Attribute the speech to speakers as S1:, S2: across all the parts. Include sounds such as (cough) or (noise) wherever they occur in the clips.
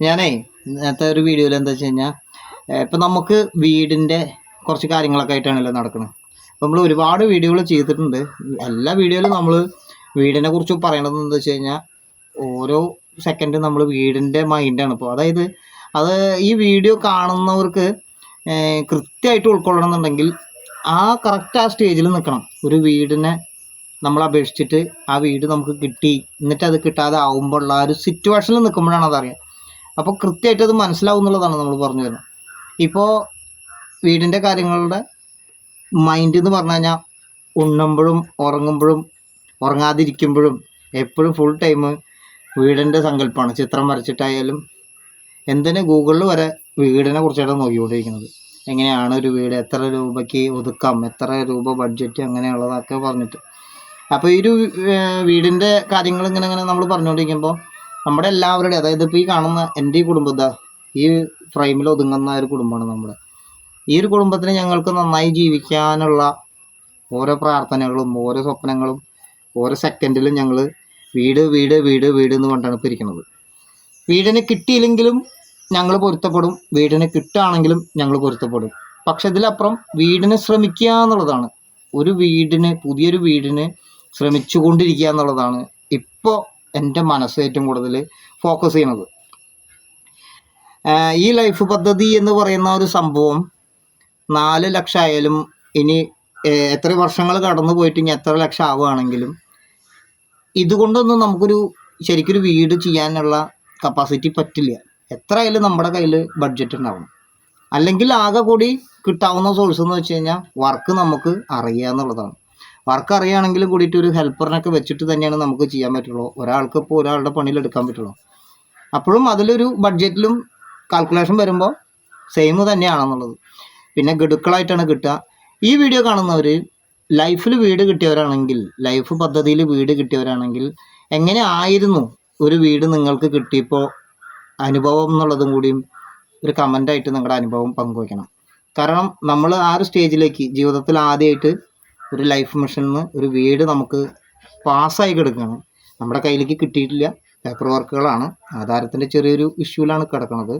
S1: ഞാനേ നേരത്തെ ഒരു വീഡിയോയിൽ എന്താ വെച്ച് കഴിഞ്ഞാൽ ഇപ്പം നമുക്ക് വീടിന്റെ കുറച്ച് കാര്യങ്ങളൊക്കെ ആയിട്ടാണല്ലോ നടക്കുന്നത് അപ്പം നമ്മൾ ഒരുപാട് വീഡിയോകൾ ചെയ്തിട്ടുണ്ട്. എല്ലാ വീഡിയോയിലും നമ്മൾ വീടിനെ കുറിച്ച് പറയണത് എന്താ വെച്ച് കഴിഞ്ഞാൽ ഓരോ സെക്കൻഡ് നമ്മൾ വീടിന്റെ മൈൻഡാണ് ഇപ്പോൾ അതായത് അത് ഈ വീഡിയോ കാണുന്നവർക്ക് കൃത്യമായിട്ട് ഉൾക്കൊള്ളണം എന്നുണ്ടെങ്കിൽ ആ കറക്റ്റ് ആ സ്റ്റേജിൽ നിൽക്കണം ഒരു വീടിനെ നമ്മൾ അപേക്ഷിച്ചിട്ട് ആ വീട് നമുക്ക് കിട്ടി. എന്നിട്ട് അത് കിട്ടാതെ ആവുമ്പോഴുള്ള ആ ഒരു സിറ്റുവേഷനിൽ നിൽക്കുമ്പോഴാണ് അതറിയാം. അപ്പോൾ കൃത്യമായിട്ട് അത് മനസ്സിലാവും എന്നുള്ളതാണ് നമ്മൾ പറഞ്ഞു വരുന്നത്. ഇപ്പോൾ വീടിന്റെ കാര്യങ്ങളുടെ മൈൻഡ് എന്ന് പറഞ്ഞു കഴിഞ്ഞാൽ ഉണ്ണുമ്പോഴും ഉറങ്ങുമ്പോഴും ഉറങ്ങാതിരിക്കുമ്പോഴും എപ്പോഴും ഫുൾ ടൈം വീടിന്റെ സങ്കല്പമാണ് ചിത്രം വരച്ചിട്ടായാലും എന്തിന് ഗൂഗിളിൽ വരെ വീടിനെ കുറിച്ചാണ് നോക്കിക്കൊണ്ടിരിക്കുന്നത്. എങ്ങനെയാണ് ഒരു വീട്? എത്ര രൂപയ്ക്ക് ഒതുക്കാം? എത്ര രൂപ ബഡ്ജറ്റ് അങ്ങനെയുള്ളതൊക്കെ പറഞ്ഞിട്ട്. അപ്പോൾ ഈ ഒരു വീടിന്റെ കാര്യങ്ങൾ ഇങ്ങനെ ഇങ്ങനെ നമ്മൾ പറഞ്ഞുകൊണ്ടിരിക്കുമ്പോൾ നമ്മുടെ എല്ലാവരുടെയും അതായത് ഇപ്പോൾ ഈ കാണുന്ന എന്റെ ഈ കുടുംബം ഇതാ ഈ ഫ്രെയിമിൽ ഒതുങ്ങുന്ന ഒരു കുടുംബമാണ് നമ്മുടെ. ഈ ഒരു കുടുംബത്തിന് ഞങ്ങൾക്ക് നന്നായി ജീവിക്കാനുള്ള ഓരോ പ്രാർത്ഥനകളും ഓരോ സ്വപ്നങ്ങളും ഓരോ സെക്കൻഡിലും ഞങ്ങൾ വീട് വീട് വീട് വീട് എന്ന് കൊണ്ടാണ് ഇപ്പോൾ ഇരിക്കുന്നത്. വീടിന് കിട്ടിയില്ലെങ്കിലും ഞങ്ങൾ പൊരുത്തപ്പെടും. വീടിന് കിട്ടുകയാണെങ്കിലും ഞങ്ങൾ പൊരുത്തപ്പെടും. പക്ഷെ ഇതിലപ്പുറം വീടിന് ശ്രമിക്കുക എന്നുള്ളതാണ്. ഒരു വീടിന് പുതിയൊരു വീടിന് ശ്രമിച്ചുകൊണ്ടിരിക്കുക എന്നുള്ളതാണ്. ഇപ്പോൾ എന്റെ മനസ്സ് ഏറ്റവും കൂടുതൽ ഫോക്കസ് ചെയ്യണത് ഈ ലൈഫ് പദ്ധതി എന്ന് പറയുന്ന ഒരു സംഭവം നാല് ലക്ഷം ആയാലും ഇനി എത്ര വർഷങ്ങൾ കടന്നു പോയിട്ട് ഇനി എത്ര ലക്ഷം ആവുകയാണെങ്കിലും ഇതുകൊണ്ടൊന്നും നമുക്കൊരു ശരിക്കൊരു വീട് ചെയ്യാനുള്ള കപ്പാസിറ്റി പറ്റില്ല. എത്ര ആയാലും നമ്മുടെ കയ്യിൽ ബഡ്ജറ്റ് ഉണ്ടാവണം. അല്ലെങ്കിൽ ആകെ കൂടി കിട്ടാവുന്ന സോഴ്സ് എന്ന് വെച്ച് കഴിഞ്ഞാൽ വർക്ക് നമുക്ക് അറിയുക എന്നുള്ളതാണ് വർക്ക് അറിയുകയാണെങ്കിലും കൂടിയിട്ട് ഒരു ഹെൽപ്പറിനൊക്കെ വെച്ചിട്ട് തന്നെയാണ് നമുക്ക് ചെയ്യാൻ പറ്റുള്ളൂ. ഒരാൾക്ക് ഇപ്പോൾ ഒരാളുടെ പണിയിൽ എടുക്കാൻ പറ്റുള്ളൂ. അപ്പോഴും അതിലൊരു ബഡ്ജറ്റിലും കാൽക്കുലേഷൻ വരുമ്പോൾ സെയിം തന്നെയാണെന്നുള്ളത്. പിന്നെ ഗഡുക്കളായിട്ടാണ് കിട്ടുക. ഈ വീഡിയോ കാണുന്നവർ ലൈഫിൽ വീട് കിട്ടിയവരാണെങ്കിൽ ലൈഫ് പദ്ധതിയിൽ വീട് കിട്ടിയവരാണെങ്കിൽ എങ്ങനെ ആയിരുന്നു ഒരു വീട് നിങ്ങൾക്ക് കിട്ടിയപ്പോൾ അനുഭവം എന്നുള്ളതും കൂടിയും ഒരു കമന്റായിട്ട് നിങ്ങളുടെ അനുഭവം പങ്കുവയ്ക്കണം. കാരണം നമ്മൾ ആ ഒരു സ്റ്റേജിലേക്ക് ജീവിതത്തിൽ ആദ്യമായിട്ട് ഒരു ലൈഫ് മിഷനിൽ നിന്ന് ഒരു വീട് നമുക്ക് പാസ്സായി കിടക്കുകയാണ്. നമ്മുടെ കയ്യിലേക്ക് കിട്ടിയിട്ടില്ല. പേപ്പർ വർക്കുകളാണ് ആധാരത്തിന്റെ ചെറിയൊരു ഇഷ്യൂലാണ് കിടക്കുന്നത്.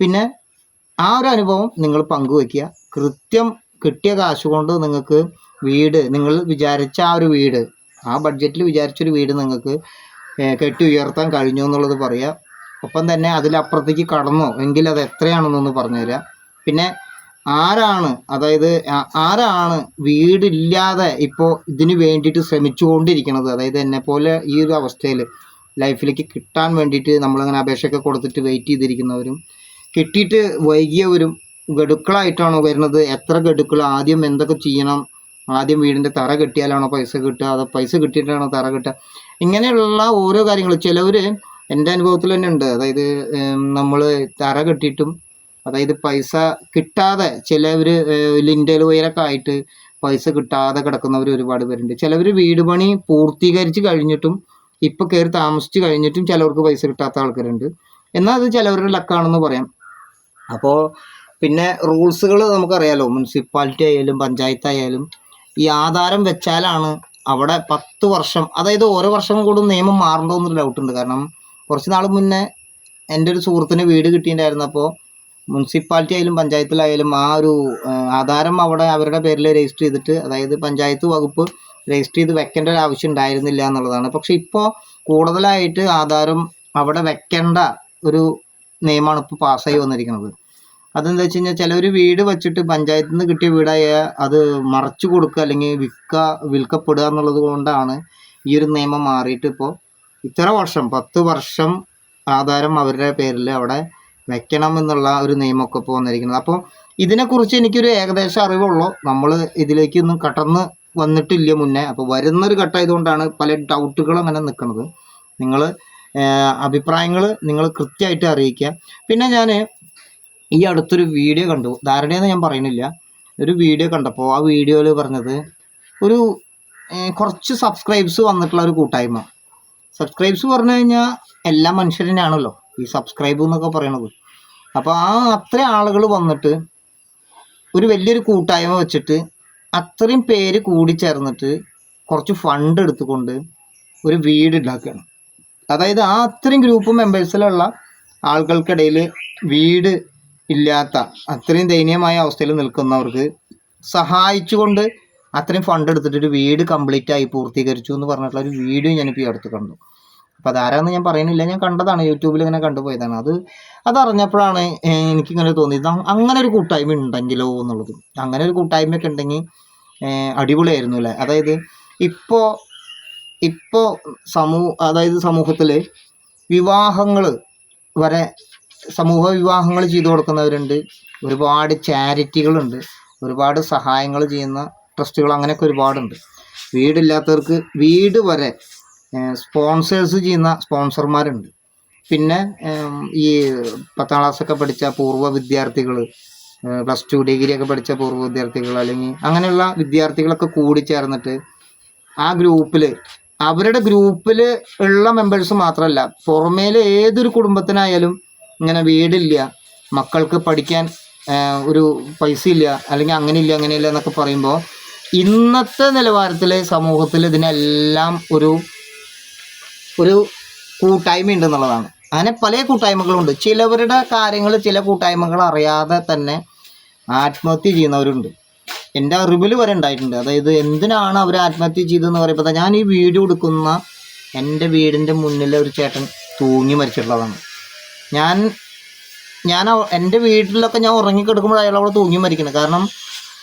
S1: പിന്നെ ആ ഒരു അനുഭവം നിങ്ങൾ പങ്കുവയ്ക്കുക. കൃത്യം കിട്ടിയ കാശ് കൊണ്ട് നിങ്ങൾക്ക് വീട് നിങ്ങൾ വിചാരിച്ച ആ ഒരു വീട് ആ ബഡ്ജറ്റിൽ വിചാരിച്ചൊരു വീട് നിങ്ങൾക്ക് കെട്ടി ഉയർത്താൻ കഴിഞ്ഞു എന്നുള്ളത് പറയുക ഒപ്പം തന്നെ അതിലപ്പുറത്തേക്ക് കടന്നോ എങ്കിൽ അത് എത്രയാണെന്നൊന്ന് പറഞ്ഞു തരിക പിന്നെ ആരാണ്? അതായത് ആരാണ് വീടില്ലാതെ ഇപ്പോൾ ഇതിന് വേണ്ടിയിട്ട് ശ്രമിച്ചുകൊണ്ടിരിക്കുന്നത് അതായത് എന്നെ പോലെ ഈ ഒരു അവസ്ഥയിൽ ലൈഫിലേക്ക് കിട്ടാൻ വേണ്ടിയിട്ട് നമ്മളിങ്ങനെ അപേക്ഷയൊക്കെ കൊടുത്തിട്ട് വെയിറ്റ് ചെയ്തിരിക്കുന്നവരും കിട്ടിയിട്ട് വൈകിയവരും ഗഡുക്കളായിട്ടാണോ വരുന്നത്? എത്ര ഗഡുക്കൾ ആദ്യം എന്തൊക്കെ ചെയ്യണം? ആദ്യം വീടിന്റെ തറ കെട്ടിയാലാണോ പൈസ കിട്ടുക? അതോ പൈസ കിട്ടിയിട്ടാണോ തറ കിട്ടുക? ഇങ്ങനെയുള്ള ഓരോ കാര്യങ്ങൾ ചിലവർ എന്റെ അനുഭവത്തിൽ തന്നെ ഉണ്ട്. അതായത് നമ്മൾ തറ കെട്ടിയിട്ടും അതായത് പൈസ കിട്ടാതെ ചിലവർ ലിൻഡൽ വയറൊക്കെ ആയിട്ട് പൈസ കിട്ടാതെ കിടക്കുന്നവർ ഒരുപാട് പേരുണ്ട്. ചിലവർ വീട് പണി പൂർത്തീകരിച്ച് കഴിഞ്ഞിട്ടും ഇപ്പോൾ കയറി താമസിച്ച് കഴിഞ്ഞിട്ടും ചിലവർക്ക് പൈസ കിട്ടാത്ത ആൾക്കാരുണ്ട്. എന്നാൽ അത് ചിലവരുടെ ലക്കാണെന്ന് പറയാം. അപ്പോൾ പിന്നെ റൂൾസുകൾ നമുക്കറിയാലോ മുനിസിപ്പാലിറ്റി ആയാലും പഞ്ചായത്ത് ആയാലും ഈ ആധാരം വെച്ചാലാണ് അവിടെ പത്ത് വർഷം അതായത് ഓരോ വർഷം കൂടും നിയമം മാറണ്ടോ എന്നൊരു ഡൗട്ടുണ്ട് കാരണം കുറച്ച് നാൾ മുന്നേ എന്റെ ഒരു സുഹൃത്തിന് വീട് കിട്ടിയിട്ടുണ്ടായിരുന്നപ്പോൾ മുനിസിപ്പാലിറ്റി ആയാലും പഞ്ചായത്തിലായാലും ആ ഒരു ആധാരം അവിടെ അവരുടെ പേരിൽ രജിസ്റ്റർ ചെയ്തിട്ട് അതായത് പഞ്ചായത്ത് വകുപ്പ് രജിസ്റ്റർ ചെയ്ത് വെക്കേണ്ട ഒരു ആവശ്യം ഉണ്ടായിരുന്നില്ല എന്നുള്ളതാണ്. പക്ഷെ ഇപ്പോൾ കൂടുതലായിട്ട് ആധാരം അവിടെ വെക്കേണ്ട ഒരു നിയമമാണ് ഇപ്പോൾ പാസ്സായി വന്നിരിക്കുന്നത്. അതെന്താ വെച്ച് കഴിഞ്ഞാൽ ചിലവർ വീട് വെച്ചിട്ട് പഞ്ചായത്തിൽ നിന്ന് കിട്ടിയ വീടായ അത് മറച്ചു കൊടുക്കുക അല്ലെങ്കിൽ വിൽക്ക വിൽക്കപ്പെടുക എന്നുള്ളത് കൊണ്ടാണ് ഈ ഒരു നിയമം മാറിയിട്ട് ഇപ്പോൾ ഇത്ര വർഷം പത്ത് വർഷം ആധാരം അവരുടെ പേരിൽ അവിടെ വെക്കണം എന്നുള്ള ഒരു നിയമമൊക്കെ ഇപ്പോൾ വന്നിരിക്കുന്നത്. അപ്പോൾ ഇതിനെക്കുറിച്ച് എനിക്കൊരു ഏകദേശം അറിവുള്ളൂ. നമ്മൾ ഇതിലേക്കൊന്നും കടന്ന് വന്നിട്ടില്ല മുന്നേ. അപ്പോൾ വരുന്നൊരു ഘട്ടമായതുകൊണ്ടാണ് പല ഡൗട്ടുകളും അങ്ങനെ നിൽക്കുന്നത്. നിങ്ങൾ അഭിപ്രായങ്ങൾ നിങ്ങൾ കൃത്യമായിട്ട് അറിയിക്കുക. പിന്നെ ഞാൻ ഈ അടുത്തൊരു വീഡിയോ കണ്ടു. ധാരണയെന്ന് ഞാൻ പറയുന്നില്ല. ഒരു വീഡിയോ കണ്ടപ്പോൾ ആ വീഡിയോയിൽ പറഞ്ഞത് ഒരു കുറച്ച് സബ്സ്ക്രൈബ്സ് വന്നിട്ടുള്ള ഒരു കൂട്ടായ്മ. സബ്സ്ക്രൈബ്സ് പറഞ്ഞു കഴിഞ്ഞാൽ എല്ലാ മനുഷ്യരിനാണല്ലോ ഈ സബ്സ്ക്രൈബ് എന്നൊക്കെ പറയണത്. അപ്പോൾ ആ അത്ര ആളുകൾ വന്നിട്ട് ഒരു വലിയൊരു കൂട്ടായ്മ വെച്ചിട്ട് അത്രയും പേര് കൂടി ചേർന്നിട്ട് കുറച്ച് ഫണ്ട് എടുത്തുകൊണ്ട് ഒരു വീട് ഉണ്ടാക്കുകയാണ് അതായത് ആ അത്രയും ഗ്രൂപ്പ് മെമ്പേഴ്സിലുള്ള ആളുകൾക്കിടയിൽ വീട് ഇല്ലാത്ത അത്രയും ദയനീയമായ അവസ്ഥയിൽ നിൽക്കുന്നവർക്ക് സഹായിച്ചുകൊണ്ട് അത്രയും ഫണ്ട് എടുത്തിട്ട് ഒരു വീട് കംപ്ലീറ്റ് ആയി പൂർത്തീകരിച്ചു എന്ന് പറഞ്ഞിട്ടുള്ള ഒരു വീഡിയോ ഞാനിപ്പോൾ ഈ അടുത്ത് കണ്ടു. അപ്പോൾ അതാരാന്ന് ഞാൻ പറയുന്നില്ല. ഞാൻ കണ്ടതാണ് യൂട്യൂബിൽ ഇങ്ങനെ കണ്ടുപോയതാണ് അത് അതറിഞ്ഞപ്പോഴാണ് എനിക്കിങ്ങനെ തോന്നിയത്. അങ്ങനെ ഒരു കൂട്ടായ്മ ഉണ്ടെങ്കിലോ എന്നുള്ളത്. അങ്ങനെ ഒരു കൂട്ടായ്മയൊക്കെ ഉണ്ടെങ്കിൽ അടിപൊളിയായിരുന്നു അല്ലേ? അതായത് ഇപ്പോൾ ഇപ്പോൾ സമൂ അതായത് സമൂഹത്തിൽ വിവാഹങ്ങൾ വരെ സമൂഹ വിവാഹങ്ങൾ ചെയ്തു കൊടുക്കുന്നവരുണ്ട്. ഒരുപാട് ചാരിറ്റികളുണ്ട്. ഒരുപാട് സഹായങ്ങൾ ചെയ്യുന്ന ട്രസ്റ്റുകൾ അങ്ങനെയൊക്കെ ഒരുപാടുണ്ട്. വീടില്ലാത്തവർക്ക് വീട് വരെ സ്പോൺസേഴ്സ് ചെയ്യുന്ന സ്പോൺസർമാരുണ്ട് പിന്നെ ഈ പത്താം ക്ലാസ്സൊക്കെ പഠിച്ച പൂർവ വിദ്യാർത്ഥികൾ പ്ലസ് ടു ഡിഗ്രി ഒക്കെ പഠിച്ച പൂർവ വിദ്യാർത്ഥികൾ അല്ലെങ്കിൽ അങ്ങനെയുള്ള വിദ്യാർത്ഥികളൊക്കെ കൂടി ചേർന്നിട്ട് ആ ഗ്രൂപ്പിൽ അവരുടെ ഗ്രൂപ്പിൽ ഉള്ള മെമ്പേഴ്സ് മാത്രമല്ല പുറമേലെ ഏതൊരു കുടുംബത്തിനായാലും ഇങ്ങനെ വീടില്ല മക്കൾക്ക് പഠിക്കാൻ ഒരു പൈസ ഇല്ല അല്ലെങ്കിൽ അങ്ങനെ ഇല്ല അങ്ങനെ ഇല്ല എന്നൊക്കെ പറയുമ്പോൾ ഇന്നത്തെ നിലവാരത്തിലെ സമൂഹത്തിൽ ഇതിനെല്ലാം ഒരു ഒരു കൂട്ടായ്മ ഉണ്ട് എന്നുള്ളതാണ് അങ്ങനെ പല കൂട്ടായ്മകളുണ്ട്. ചിലവരുടെ കാര്യങ്ങൾ ചില കൂട്ടായ്മകൾ അറിയാതെ തന്നെ ആത്മഹത്യ ചെയ്യുന്നവരുണ്ട്. എന്റെ അറിവിൽ വരെ ഉണ്ടായിട്ടുണ്ട്. അതായത് എന്തിനാണ് അവർ ആത്മഹത്യ ചെയ്തതെന്ന് പറയുമ്പോൾ ഞാൻ ഈ വീഡിയോ എടുക്കുന്ന എന്റെ വീടിന്റെ മുന്നിൽ ഒരു ചേട്ടൻ തൂങ്ങി മരിച്ചിട്ടുള്ളതാണ്. ഞാൻ ഞാൻ എന്റെ വീട്ടിലൊക്കെ ഞാൻ ഉറങ്ങിക്കിടക്കുമ്പോൾ അയാൾ അവിടെ തൂങ്ങി മരിക്കണം കാരണം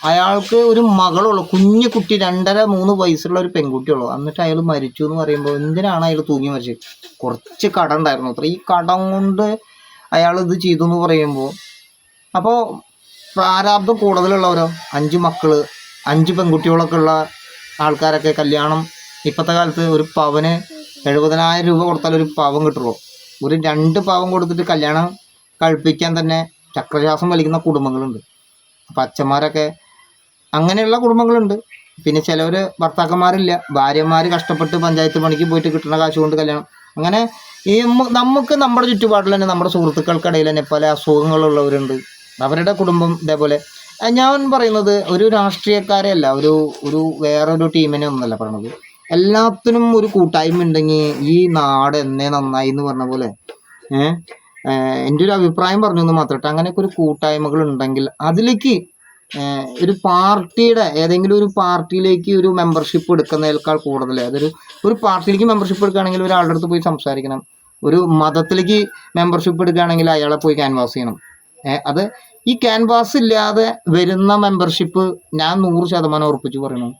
S1: അയാൾക്ക് ഒരു മകളുള്ളൂ. കുഞ്ഞു കുട്ടി രണ്ടര മൂന്ന് വയസ്സുള്ള ഒരു പെൺകുട്ടിയുള്ളൂ. എന്നിട്ട് അയാൾ മരിച്ചു എന്ന് പറയുമ്പോൾ എന്തിനാണ് അയാൾ തൂങ്ങി മരിച്ചത്? കുറച്ച് കട ഉണ്ടായിരുന്നു. അത്ര ഈ കടം കൊണ്ട് അയാൾ ഇത് ചെയ്തു എന്ന് പറയുമ്പോൾ അപ്പോൾ പ്രാരാബ്ദം കൂടുതലുള്ളവരോ? അഞ്ച് മക്കൾ അഞ്ച് പെൺകുട്ടികളൊക്കെ ഉള്ള ആൾക്കാരൊക്കെ കല്യാണം. ഇപ്പോഴത്തെ കാലത്ത് ഒരു പവന് എഴുപതിനായിരം രൂപ കൊടുത്താൽ ഒരു പാവം കിട്ടുള്ളൂ. ഒരു രണ്ട് പാവം കൊടുത്തിട്ട് കല്യാണം കഴിപ്പിക്കാൻ തന്നെ ചക്രശ്വാസം വലിക്കുന്ന കുടുംബങ്ങളുണ്ട്. അപ്പം അച്ഛന്മാരൊക്കെ അങ്ങനെയുള്ള കുടുംബങ്ങളുണ്ട്. പിന്നെ ചിലവർ ഭർത്താക്കന്മാരില്ല. ഭാര്യമാർ കഷ്ടപ്പെട്ട് പഞ്ചായത്ത് പണിക്ക് പോയിട്ട് കിട്ടുന്ന കാശ് കൊണ്ട് കല്യാണം. അങ്ങനെ ഈ നമുക്ക് നമ്മുടെ ചുറ്റുപാടിൽ തന്നെ നമ്മുടെ സുഹൃത്തുക്കൾക്കിടയിൽ തന്നെ പല അസുഖങ്ങളുള്ളവരുണ്ട് അവരുടെ കുടുംബം ഇതേപോലെ. ഞാൻ പറയുന്നത് ഒരു രാഷ്ട്രീയക്കാരെ അല്ല ഒരു ഒരു വേറൊരു ടീമിനെ ഒന്നല്ല പറയണത്. എല്ലാത്തിനും ഒരു കൂട്ടായ്മ ഉണ്ടെങ്കിൽ ഈ നാട് എന്നേ നന്നായി എന്ന് പറഞ്ഞ പോലെ ഏഹ് എന്റെ ഒരു അഭിപ്രായം പറഞ്ഞു എന്ന് മാത്രമേ അങ്ങനെയൊക്കെ ഒരു കൂട്ടായ്മകൾ ഉണ്ടെങ്കിൽ അതിലേക്ക് ഒരു പാർട്ടിയുടെ ഏതെങ്കിലും ഒരു പാർട്ടിയിലേക്ക് ഒരു മെമ്പർഷിപ്പ് എടുക്കുന്നതിനേക്കാൾ കൂടുതൽ അതൊരു ഒരു പാർട്ടിയിലേക്ക് മെമ്പർഷിപ്പ് എടുക്കുകയാണെങ്കിൽ ഒരാളുടെ അടുത്ത് പോയി സംസാരിക്കണം. ഒരു മതത്തിലേക്ക് മെമ്പർഷിപ്പ് എടുക്കുകയാണെങ്കിൽ അയാളെ പോയി ക്യാൻവാസ് ചെയ്യണം. അത് ഈ ക്യാൻവാസ് ഇല്ലാതെ വരുന്ന മെമ്പർഷിപ്പ് ഞാൻ നൂറ് ശതമാനം ഉറപ്പിച്ച് പറയുന്നു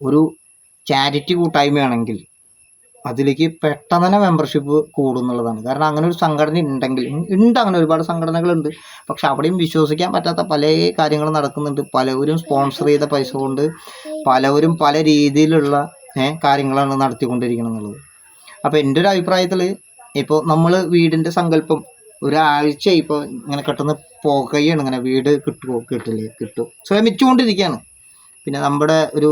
S1: ഒരു ചാരിറ്റി കൂട്ടായ്മയാണെങ്കിൽ അതിലേക്ക് പെട്ടെന്ന് തന്നെ മെമ്പർഷിപ്പ് കൂടുന്നുള്ളതാണ്. കാരണം അങ്ങനെ ഒരു സംഘടന ഉണ്ടെങ്കിൽ ഉണ്ട് അങ്ങനെ ഒരുപാട് സംഘടനകളുണ്ട്. പക്ഷെ അവിടെയും വിശ്വസിക്കാൻ പറ്റാത്ത പല കാര്യങ്ങളും നടക്കുന്നുണ്ട്. പലവരും സ്പോൺസർ ചെയ്ത പൈസ കൊണ്ട് പലവരും പല രീതിയിലുള്ള കാര്യങ്ങളാണ് നടത്തിക്കൊണ്ടിരിക്കുന്നത് എന്നുള്ളത് അപ്പോൾ എന്റെ ഒരു അഭിപ്രായത്തിൽ ഇപ്പോൾ നമ്മൾ വീടിന്റെ സങ്കല്പം ഒരാഴ്ച ഇപ്പോൾ ഇങ്ങനെ പെട്ടെന്ന് പോകുകയാണ് ഇങ്ങനെ വീട് കിട്ടുമോ കിട്ടില്ലേ കിട്ടും. ശ്രമിച്ചുകൊണ്ടിരിക്കുകയാണ്. പിന്നെ നമ്മുടെ ഒരു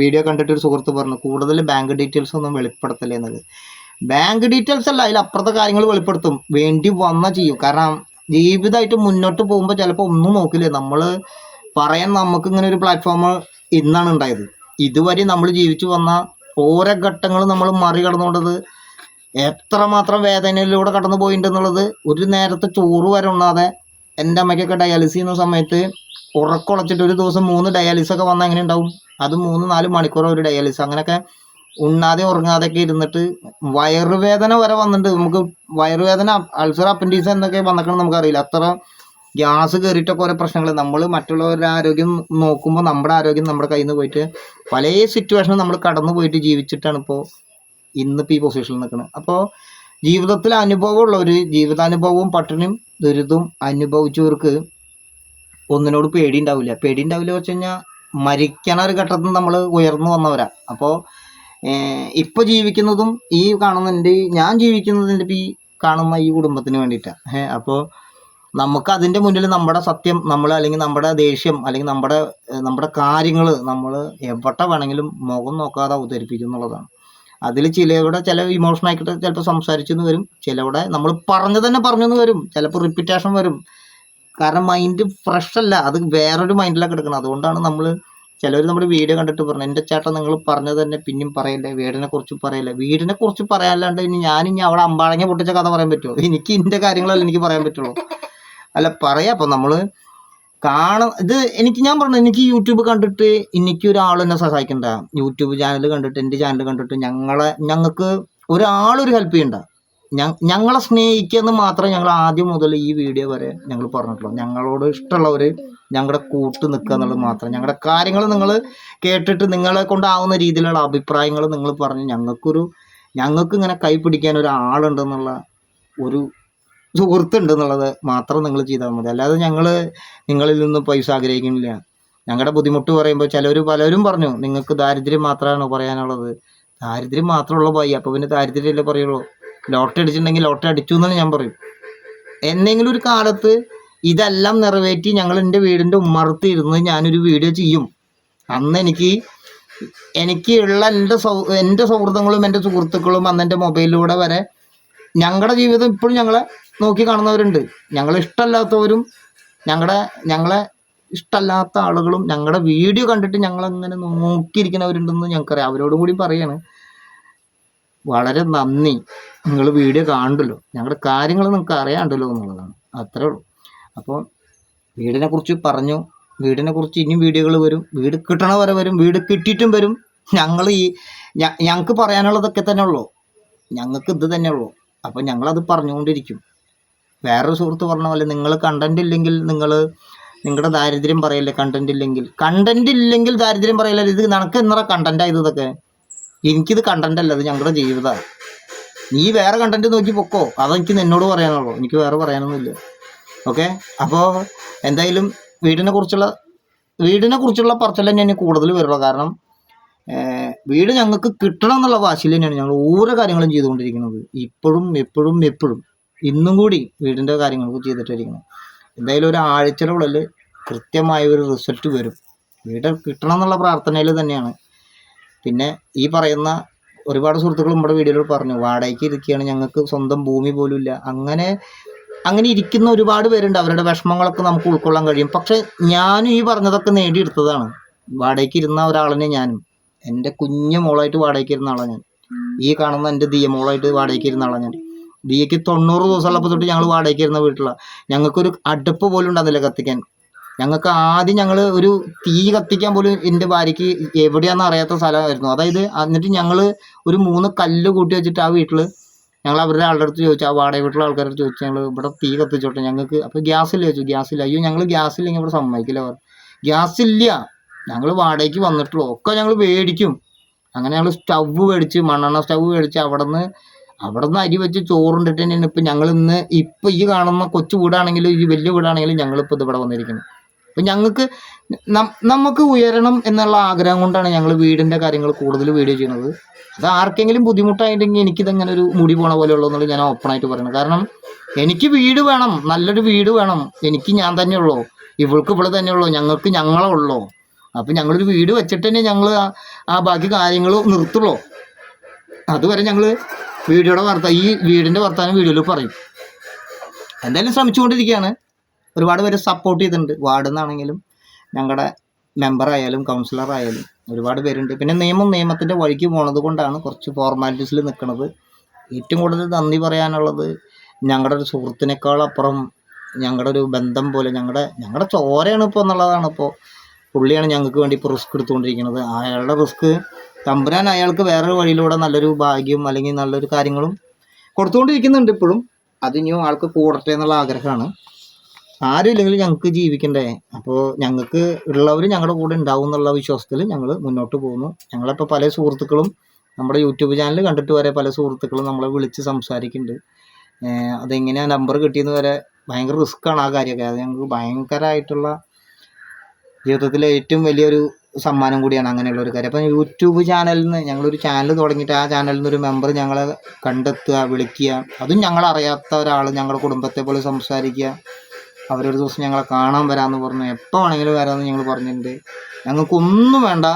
S1: വീഡിയോ കണ്ടിട്ട് ഒരു സുഹൃത്ത് പറഞ്ഞു കൂടുതൽ ബാങ്ക് ഡീറ്റെയിൽസ് ഒന്നും വെളിപ്പെടുത്തല്ലേ എന്നത്. ബാങ്ക് ഡീറ്റെയിൽസ് അല്ല അതിൽ അപ്പുറത്തെ കാര്യങ്ങൾ വെളിപ്പെടുത്തും. വേണ്ടി വന്നാൽ ചെയ്യും. കാരണം ജീവിതമായിട്ട് മുന്നോട്ട് പോകുമ്പോൾ ചിലപ്പോൾ ഒന്നും നോക്കില്ല? നമ്മൾ പറയാൻ നമുക്ക് ഇങ്ങനെ ഒരു പ്ലാറ്റ്ഫോം ഇന്നാണ് ഉണ്ടായത്. ഇതുവരെ നമ്മൾ ജീവിച്ചു വന്ന ഓരോ ഘട്ടങ്ങളും നമ്മൾ മറികടന്നുകൊണ്ടത് എത്രമാത്രം വേദനയിലൂടെ കടന്നു പോയിട്ടുണ്ടെന്നുള്ളത് ഒരു നേരത്തെ ചോറ് വരെ ഉണ്ണാതെ എന്റെ അമ്മയ്ക്കൊക്കെ ഡയാലിസിസ് ചെയ്യുന്ന സമയത്ത് ഉറക്കുളച്ചിട്ട് ഒരു ദിവസം മൂന്ന് ഡയാലിസ് ഒക്കെ വന്നാൽ എങ്ങനെ ഉണ്ടാവും? അത് മൂന്ന് നാല് മണിക്കൂർ ഒരു ഡയാലിസ് അങ്ങനെയൊക്കെ ഉണ്ണാതെ ഉറങ്ങാതെയൊക്കെ ഇരുന്നിട്ട് വയറുവേദന വരെ വന്നിട്ടുണ്ട്. നമുക്ക് വയറുവേദന അൾസർ അപ്പൻഡീസ് എന്നൊക്കെ വന്നേക്കണം നമുക്കറിയില്ല. അത്ര ഗ്യാസ് കയറിയിട്ടൊക്കെ ഓരോ പ്രശ്നങ്ങൾ നമ്മൾ മറ്റുള്ളവരുടെ ആരോഗ്യം നോക്കുമ്പോൾ നമ്മുടെ ആരോഗ്യം നമ്മുടെ കയ്യിൽ നിന്ന് പോയിട്ട് പല സിറ്റുവേഷനും നമ്മൾ കടന്നു പോയിട്ട് ജീവിച്ചിട്ടാണ് ഇപ്പോൾ ഇന്നിപ്പോൾ ഈ പൊസിഷനിൽ നിൽക്കുന്നത് അപ്പോൾ ജീവിതത്തിൽ അനുഭവമുള്ളവർ ജീവിതാനുഭവവും പട്ടിണിയും ദുരിതവും അനുഭവിച്ചവർക്ക് ഒന്നിനോട് പേടി ഉണ്ടാവില്ല പേടി ഉണ്ടാവില്ല വെച്ച് കഴിഞ്ഞാൽ മരിക്കണ ഒരു ഘട്ടത്തിൽ നമ്മൾ ഉയർന്നു വന്നവരാ. അപ്പോൾ ഇപ്പോൾ ജീവിക്കുന്നതും ഈ കാണുന്ന എന്റെ ഞാൻ ജീവിക്കുന്നതിന്റെ ഈ കാണുന്ന ഈ കുടുംബത്തിന് വേണ്ടിയിട്ടാണ് അപ്പോൾ നമുക്ക് അതിന്റെ മുന്നിൽ നമ്മുടെ സത്യം നമ്മൾ അല്ലെങ്കിൽ നമ്മുടെ ദേഷ്യം അല്ലെങ്കിൽ നമ്മുടെ നമ്മുടെ കാര്യങ്ങൾ നമ്മൾ എവിടെ വേണമെങ്കിലും മുഖം നോക്കാതെ അവതരിപ്പിക്കും എന്നുള്ളതാണ്. അതിൽ ചിലവിടെ ചില ഇമോഷൻ ആയിക്കോട്ടെ ചിലപ്പോൾ സംസാരിച്ചെന്ന് വരും. ചിലവിടെ നമ്മൾ പറഞ്ഞു തന്നെ പറഞ്ഞെന്ന് വരും. ചിലപ്പോൾ റിപ്പീറ്റേഷൻ വരും. കാരണം മൈൻഡ് ഫ്രഷ് അല്ല. അത് വേറൊരു മൈൻഡിലാണ് കിടക്കുന്നത് അതുകൊണ്ടാണ് നമ്മൾ ചിലർ നമ്മുടെ വീഡിയോ കണ്ടിട്ട് പറഞ്ഞു എന്റെ ചേട്ടൻ നിങ്ങൾ പറഞ്ഞത് തന്നെ പിന്നെയും പറയല്ലേ? വീടിനെ കുറിച്ച് പറയല്ലേ? വീടിനെ കുറിച്ച് പറയാനല്ലാണ്ട് ഇനി ഞാൻ ഇനി അവിടെ അമ്പാളങ്ങ പൊട്ടിച്ച കഥ പറയാൻ പറ്റുമോ എനിക്ക് എന്റെ കാര്യങ്ങളല്ല എനിക്ക് പറയാൻ പറ്റുള്ളൂ. അല്ല പറയാം. അപ്പം നമ്മൾ കാണ. ഇത് എനിക്ക് ഞാൻ പറഞ്ഞു എനിക്ക് യൂട്യൂബ് കണ്ടിട്ട് എനിക്ക് ഒരാൾ എന്നെ സഹായിക്കണ്ട. യൂട്യൂബ് ചാനൽ കണ്ടിട്ട് എന്റെ ചാനൽ കണ്ടിട്ട് ഞങ്ങളെ ഞങ്ങൾക്ക് ഒരാളൊരു ഹെൽപ്പ് ചെയ്യണ്ട. ഞങ്ങളെ സ്നേഹിക്കുക മാത്രമേ ഞങ്ങൾ ആദ്യം മുതൽ ഈ വീഡിയോ വരെ ഞങ്ങൾ പറഞ്ഞിട്ടുള്ളൂ. ഞങ്ങളോട് ഇഷ്ടമുള്ളവർ ഞങ്ങളുടെ കൂട്ട് നിൽക്കുക എന്നുള്ളത് മാത്രം. ഞങ്ങളുടെ കാര്യങ്ങൾ നിങ്ങൾ കേട്ടിട്ട് നിങ്ങളെ കൊണ്ടാവുന്ന രീതിയിലുള്ള അഭിപ്രായങ്ങൾ നിങ്ങൾ പറഞ്ഞ് ഞങ്ങൾക്കൊരു ഞങ്ങൾക്ക് ഇങ്ങനെ കൈ പിടിക്കാൻ ഒരാളുണ്ടെന്നുള്ള ഒരു സുഹൃത്തുണ്ടെന്നുള്ളത് മാത്രം നിങ്ങൾ ചെയ്താൽ മതി. അല്ലാതെ ഞങ്ങൾ നിങ്ങളിൽ നിന്ന് പൈസ ആഗ്രഹിക്കുന്നില്ല. ഞങ്ങളുടെ ബുദ്ധിമുട്ട് പറയുമ്പോൾ ചിലർ പലരും പറഞ്ഞു നിങ്ങൾക്ക് ദാരിദ്ര്യം മാത്രമാണ് പറയാനുള്ളത്? ദാരിദ്ര്യം മാത്രമുള്ള പോയി അപ്പോൾ പിന്നെ ദാരിദ്ര്യമല്ലേ പറയുള്ളൂ. ലോട്ടറി അടിച്ചിട്ടുണ്ടെങ്കിൽ ലോട്ടറി അടിച്ചു എന്നാണ് ഞാൻ പറയും. എന്തെങ്കിലും ഒരു കാലത്ത് ഇതെല്ലാം നിറവേറ്റി ഞങ്ങൾ എന്റെ വീടിന്റെ ഉമ്മറത്ത് ഇരുന്ന് ഞാനൊരു വീഡിയോ ചെയ്യും. അന്ന് എനിക്ക് എനിക്ക് ഉള്ള എന്റെ സൗ എന്റെ സൗഹൃദങ്ങളും എന്റെ സുഹൃത്തുക്കളും അന്ന് എന്റെ മൊബൈലിലൂടെ വരെ ഞങ്ങളുടെ ജീവിതം ഇപ്പോഴും ഞങ്ങളെ നോക്കി കാണുന്നവരുണ്ട്. ഞങ്ങളെ ഇഷ്ടമല്ലാത്തവരും ഞങ്ങളുടെ ഞങ്ങളെ ഇഷ്ടമല്ലാത്ത ആളുകളും ഞങ്ങളുടെ വീഡിയോ കണ്ടിട്ട് ഞങ്ങളങ്ങനെ നോക്കിയിരിക്കുന്നവരുണ്ടെന്ന് ഞങ്ങൾക്കറിയാം. അവരോടും കൂടി പറയാണ്. വളരെ നന്ദി. നിങ്ങൾ വീഡിയോ കാണണ്ടല്ലോ ഞങ്ങളുടെ കാര്യങ്ങൾ നിങ്ങൾക്ക് അറിയാണ്ടല്ലോ എന്നുള്ളതാണ്. അത്രേ ഉള്ളൂ. അപ്പോൾ വീടിനെ കുറിച്ച് പറഞ്ഞു. വീടിനെ കുറിച്ച് ഇനിയും വീഡിയോകൾ വരും. വീട് കിട്ടണ വരെ വരും. വീട് കിട്ടിയിട്ടും വരും. ഞങ്ങൾ ഈ ഞങ്ങൾക്ക് പറയാനുള്ളതൊക്കെ തന്നെ ഉള്ളൂ. ഞങ്ങൾക്ക് ഇത് തന്നെ ഉള്ളൂ. അപ്പോൾ ഞങ്ങളത് പറഞ്ഞുകൊണ്ടിരിക്കും. വേറൊരു സുഹൃത്ത് പറഞ്ഞ പോലെ നിങ്ങൾ കണ്ടന്റ് ഇല്ലെങ്കിൽ നിങ്ങൾ നിങ്ങളുടെ ദാരിദ്ര്യം പറയല്ലേ കണ്ടന്റ് ഇല്ലെങ്കിൽ. കണ്ടന്റ് ഇല്ലെങ്കിൽ ദാരിദ്ര്യം പറയല്ലേ? ഇത് നിനക്ക് എന്നറ കണ്ടന്റാ ഇത് ഇതൊക്കെ? എനിക്കിത് കണ്ടന്റ് അല്ല അത് ഞങ്ങളുടെ ജീവിതമാണ് നീ വേറെ കണ്ടന്റ് നോക്കി പൊക്കോ. അതെനിക്ക് നിന്നോട് പറയാനുള്ളൂ. എനിക്ക് വേറെ പറയാനൊന്നുമില്ല. ഓക്കെ അപ്പോൾ എന്തായാലും വീടിനെ കുറിച്ചുള്ള വീടിനെ കുറിച്ചുള്ള പറച്ചിൽ തന്നെയാണ് കൂടുതൽ വരുള്ളൂ. കാരണം വീട് ഞങ്ങൾക്ക് കിട്ടണം എന്നുള്ള വാശിയിൽ തന്നെയാണ് ഞങ്ങൾ ഓരോ കാര്യങ്ങളും ചെയ്തുകൊണ്ടിരിക്കുന്നത്. ഇപ്പോഴും എപ്പോഴും എപ്പോഴും. ഇന്നും കൂടി വീടിന്റെ കാര്യങ്ങൾക്ക് ചെയ്തിട്ടിരിക്കണം എന്തായാലും ഒരു ആഴ്ചയുടെ ഉള്ളിൽ കൃത്യമായ ഒരു റിസൾട്ട് വരും. വീട് കിട്ടണം എന്നുള്ള പ്രാർത്ഥനയിൽ തന്നെയാണ്. പിന്നെ ഈ പറയുന്ന ഒരുപാട് സുഹൃത്തുക്കൾ നമ്മുടെ വീഡിയോയിൽ പറഞ്ഞു വാടകയ്ക്ക് ഇരിക്കുകയാണ് ഞങ്ങൾക്ക് സ്വന്തം ഭൂമി പോലും ഇല്ല. അങ്ങനെ അങ്ങനെ ഇരിക്കുന്ന ഒരുപാട് പേരുണ്ട്. അവരുടെ വിഷമങ്ങളൊക്കെ നമുക്ക് ഉൾക്കൊള്ളാൻ കഴിയും. പക്ഷെ ഞാനും ഈ പറഞ്ഞതൊക്കെ നേടിയെടുത്തതാണ്. വാടകയ്ക്ക് ഇരുന്ന ഒരാളിനെ ഞാനും. എന്റെ കുഞ്ഞു മോളായിട്ട് വാടകയ്ക്ക് ഇരുന്ന ആളാണ് ഞാൻ. ഈ കാണുന്ന എന്റെ ദിയ മോളായിട്ട് വാടകയ്ക്ക് ഇരുന്ന ആളാണ് ഞാൻ. ദിയയ്ക്ക് തൊണ്ണൂറ് ദിവസമുള്ളപ്പോൾ തൊട്ട് ഞങ്ങൾ വാടകയ്ക്ക് ഇരുന്ന വീട്ടിലാണ് ഞങ്ങൾക്കൊരു അടുപ്പ് പോലും ഉണ്ടാകുന്നില്ല കത്തിക്കാൻ. ഞങ്ങൾക്ക് ആദ്യം ഞങ്ങൾ ഒരു തീ കത്തിക്കാൻ പോലും എന്റെ ഭാര്യയ്ക്ക് എവിടെയാണെന്ന് അറിയാത്ത സ്ഥലമായിരുന്നു. അതായത് എന്നിട്ട് ഞങ്ങൾ ഒരു മൂന്ന് കല്ല് കൂട്ടി വെച്ചിട്ട് ആ വീട്ടിൽ ഞങ്ങൾ അവരുടെ ആളുടെ അടുത്ത് ചോദിച്ചു ആ വാടക വീട്ടിലെ ആൾക്കാരോട് ചോദിച്ചു ഞങ്ങൾ ഇവിടെ തീ കത്തിച്ചോട്ടെ ഞങ്ങൾക്ക്. അപ്പോൾ ഗ്യാസില്ല ചോദിച്ചു ഗ്യാസില്ല. അയ്യോ ഞങ്ങൾ ഗ്യാസ് ഇല്ലെങ്കിൽ ഇവിടെ സമ്മതിക്കില്ല. അവർ ഗ്യാസ് ഇല്ല ഞങ്ങൾ വാടകയ്ക്ക് വന്നിട്ടുള്ളൂ. ഒക്കെ ഞങ്ങൾ മേടിക്കും. അങ്ങനെ ഞങ്ങൾ സ്റ്റവ് മേടിച്ച് മണ്ണെണ്ണ സ്റ്റവ് മേടിച്ച് അവിടെ നിന്ന് അവിടെ നിന്ന് അരി വെച്ച് ചോറുണ്ടിട്ട് തന്നെയാണ് ഇപ്പം ഞങ്ങൾ ഇന്ന് ഇപ്പം ഈ കാണുന്ന കൊച്ചു വീടാണെങ്കിലും ഈ വലിയ വീടാണെങ്കിലും ഞങ്ങളിപ്പോൾ ഇത് ഇവിടെ വന്നിരിക്കുന്നത്. അപ്പം ഞങ്ങൾക്ക് നമുക്ക് ഉയരണം എന്നുള്ള ആഗ്രഹം കൊണ്ടാണ് ഞങ്ങൾ വീടിന്റെ കാര്യങ്ങൾ കൂടുതൽ വീഡിയോ ചെയ്യുന്നത്. അത് ആർക്കെങ്കിലും ബുദ്ധിമുട്ടായിട്ടെങ്കിൽ ബുദ്ധിമുട്ടായിട്ടുണ്ടെങ്കിൽ എനിക്കിതങ്ങനെ ഒരു മുടി പോണ പോലെ ഉള്ളൂ ഞാൻ ഓപ്പണായിട്ട് പറയുന്നത് കാരണം എനിക്ക് വീട് വേണം നല്ലൊരു വീട് വേണം. എനിക്ക് ഞാൻ തന്നെ ഉള്ളൂ. ഇവൾക്ക് ഇവിടെ തന്നെ ഉള്ളൂ. ഞങ്ങൾക്ക് ഞങ്ങളെ ഉള്ളൂ. അപ്പം ഞങ്ങളൊരു വീട് വെച്ചിട്ട് തന്നെ ഞങ്ങൾ ആ ബാക്കി കാര്യങ്ങൾ നിർത്തുള്ളൂ. അതുവരെ ഞങ്ങൾ വീഡിയോയുടെ വർത്ത ഈ വീടിന്റെ വർത്താനം വീഡിയോയിൽ പറയും. എന്തായാലും ശ്രമിച്ചുകൊണ്ടിരിക്കുകയാണ്. ഒരുപാട് പേര് സപ്പോർട്ട് ചെയ്തിട്ടുണ്ട്. വാർഡിൽ നിന്നാണെങ്കിലും ഞങ്ങളുടെ മെമ്പറായാലും കൗൺസിലറായാലും ഒരുപാട് പേരുണ്ട്. പിന്നെ നിയമം നിയമത്തിന്റെ വഴിക്ക് പോണത് കൊണ്ടാണ് കുറച്ച് ഫോർമാലിറ്റീസിൽ നിൽക്കുന്നത് ഏറ്റവും കൂടുതൽ നന്ദി പറയാനുള്ളത് ഞങ്ങളുടെ ഒരു സുഹൃത്തിനേക്കാളപ്പുറം ഞങ്ങളുടെ ഒരു ബന്ധം പോലെ ഞങ്ങളുടെ ഞങ്ങളുടെ ചോരയാണ് ഇപ്പോൾ എന്നുള്ളതാണ് ഇപ്പോൾ പുള്ളിയാണ് ഞങ്ങൾക്ക് വേണ്ടി ഇപ്പോൾ റിസ്ക് എടുത്തുകൊണ്ടിരിക്കുന്നത്. അയാളുടെ റിസ്ക് തമ്പുരാൻ അയാൾക്ക് വേറൊരു വഴിയിലൂടെ നല്ലൊരു ഭാഗ്യം അല്ലെങ്കിൽ നല്ലൊരു കാര്യങ്ങളും കൊടുത്തുകൊണ്ടിരിക്കുന്നുണ്ട് ഇപ്പോഴും. അതിനും ആൾക്ക് കൂടട്ടെ എന്നുള്ള ആഗ്രഹമാണ്. ആരും ഇല്ലെങ്കിൽ ഞങ്ങൾക്ക് ജീവിക്കണ്ടേ. അപ്പോൾ ഞങ്ങൾക്ക് ഉള്ളവർ ഞങ്ങളുടെ കൂടെ ഉണ്ടാവും എന്നുള്ള വിശ്വാസത്തിൽ ഞങ്ങൾ മുന്നോട്ട് പോകുന്നു. ഞങ്ങളിപ്പോൾ പല സുഹൃത്തുക്കളും നമ്മുടെ യൂട്യൂബ് ചാനൽ കണ്ടിട്ട് വരെ പല സുഹൃത്തുക്കളും നമ്മളെ വിളിച്ച് സംസാരിക്കുന്നുണ്ട്. അതെങ്ങനെയാണ് നമ്പർ കിട്ടിയെന്ന് വരെ ഭയങ്കര റിസ്ക്കാണ് ആ കാര്യമൊക്കെ. അത് ഞങ്ങൾക്ക് ഭയങ്കരമായിട്ടുള്ള ജീവിതത്തിലെ ഏറ്റവും വലിയൊരു സമ്മാനം കൂടിയാണ് അങ്ങനെയുള്ള ഒരു കാര്യം. അപ്പം യൂട്യൂബ് ചാനലിൽ നിന്ന് ഞങ്ങളൊരു ചാനൽ തുടങ്ങിയിട്ട് ആ ചാനലിൽ നിന്ന് ഒരു മെമ്പർ ഞങ്ങളെ കണ്ടെത്തുക വിളിക്കുക. അതും ഞങ്ങളറിയാത്ത ഒരാൾ ഞങ്ങളുടെ കുടുംബത്തെ പോലെ സംസാരിക്കുക. അവരൊരു ദിവസം ഞങ്ങളെ കാണാൻ വരാമെന്ന് പറഞ്ഞു. എപ്പോൾ വേണമെങ്കിലും വരാമെന്ന് ഞങ്ങൾ പറഞ്ഞിട്ടുണ്ട്. ഞങ്ങൾക്കൊന്നും വേണ്ട.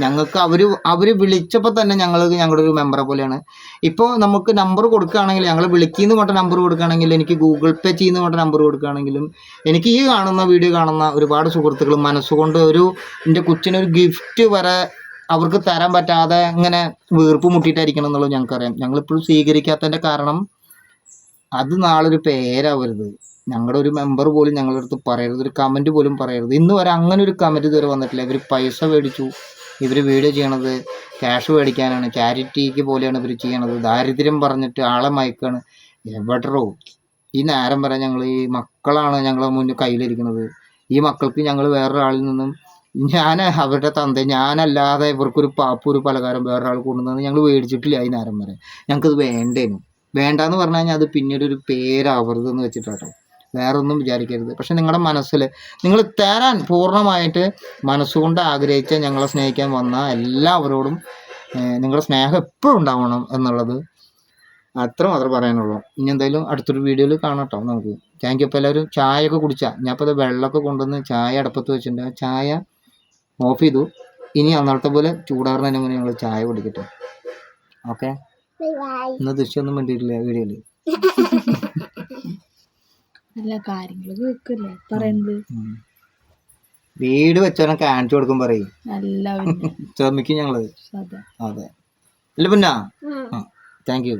S1: ഞങ്ങൾക്ക് അവർ അവർ വിളിച്ചപ്പോൾ തന്നെ ഞങ്ങൾ ഞങ്ങളുടെ ഒരു മെമ്പറെ പോലെയാണ്. ഇപ്പോൾ നമുക്ക് നമ്പർ കൊടുക്കുകയാണെങ്കിൽ ഞങ്ങൾ വിളിക്കുന്ന കൊണ്ട് നമ്പർ കൊടുക്കുകയാണെങ്കിൽ എനിക്ക് ഗൂഗിൾ പേ ചെയ്യുന്ന കൊണ്ട് നമ്പർ കൊടുക്കുകയാണെങ്കിലും എനിക്ക് ഈ കാണുന്ന വീഡിയോ കാണുന്ന ഒരുപാട് സുഹൃത്തുക്കൾ മനസ്സുകൊണ്ട് ഒരു എന്റെ കൊച്ചിനൊരു ഗിഫ്റ്റ് വരെ അവർക്ക് തരാൻ പറ്റാതെ ഇങ്ങനെ വീർപ്പ് മുട്ടിയിട്ടായിരിക്കണം എന്നുള്ളത് ഞങ്ങൾക്കറിയാം. ഞങ്ങളിപ്പോഴും സ്വീകരിക്കാത്തതിന്റെ കാരണം അത് നാളൊരു പേരാവരുത്. ഞങ്ങളുടെ ഒരു മെമ്പർ പോലും ഞങ്ങളുടെ അടുത്ത് പറയരുത് ഒരു കമന്റ് പോലും പറയരുത്. ഇന്ന് വരെ അങ്ങനെ ഒരു കമന്റ് ഇതുവരെ വന്നിട്ടില്ല. ഇവർ പൈസ മേടിച്ചു ഇവർ വീഡിയോ ചെയ്യണത് ക്യാഷ് മേടിക്കാനാണ്. ചാരിറ്റിക്ക് പോലെയാണ് ഇവർ ചെയ്യണത്. ദാരിദ്ര്യം പറഞ്ഞിട്ട് ആളെ മയക്കാണ്. എവിടറോ ഈ നേരം വരെ ഞങ്ങൾ ഈ മക്കളാണ് ഞങ്ങളെ മുന്നിൽ കയ്യിലിരിക്കുന്നത്. ഈ മക്കൾക്ക് ഞങ്ങൾ വേറൊരാളിൽ നിന്നും ഞാൻ അവരുടെ തന്ത ഞാനല്ലാതെ ഇവർക്കൊരു പാപ്പ് ഒരു പലകാരം വേറൊരാൾ കൊണ്ടുവന്നത് ഞങ്ങൾ മേടിച്ചിട്ടില്ല ഈ നേരം വരെ. ഞങ്ങൾക്കത് വേണ്ടേനു. വേണ്ടാന്ന് പറഞ്ഞു കഴിഞ്ഞാൽ അത് പിന്നീട് ഒരു പേരാവരുതെന്ന് വെച്ചിട്ടാട്ടോ. വേറെ ഒന്നും വിചാരിക്കരുത്. പക്ഷെ നിങ്ങളുടെ മനസ്സിൽ നിങ്ങൾ തരാൻ പൂർണമായിട്ട് മനസ്സുകൊണ്ട് ആഗ്രഹിച്ച ഞങ്ങളെ സ്നേഹിക്കാൻ വന്ന എല്ലാവരോടും നിങ്ങളുടെ സ്നേഹം എപ്പോഴും ഉണ്ടാവണം എന്നുള്ളത് അത്ര മാത്രമേ പറയാനുള്ളൂ. ഇനി എന്തായാലും അടുത്തൊരു വീഡിയോയിൽ കാണാം കേട്ടോ നമുക്ക്. താങ്ക് യു അപ്പോൾ എല്ലാവരും ചായയൊക്കെ കുടിച്ചാൽ ഞാൻ ഇപ്പോൾ വെള്ളമൊക്കെ കൊണ്ടുവന്ന് ചായ അടുപ്പത്ത് വെച്ചിട്ടുണ്ട്. ചായ ഓഫ് ചെയ്തു. ഇനി അന്നത്തെ പോലെ ചൂടാറുന്നതിന് മുന്നേ ഞങ്ങൾ ചായ കുടിക്കട്ടെ. ഓക്കെ ഇന്ന് ദൃശ്യമൊന്നും വേണ്ടിയിട്ടില്ല വീഡിയോയിൽ (laughs)
S2: കാര്യങ്ങൾ കേൾക്കല്ലേ?
S1: വീട് വെച്ചവനെ കാണിച്ചു കൊടുക്കും പറയും. (laughs) ശ്രമിക്കും
S2: ഞങ്ങൾ.
S1: അതെ. അല്ല പിന്നെ? Thank you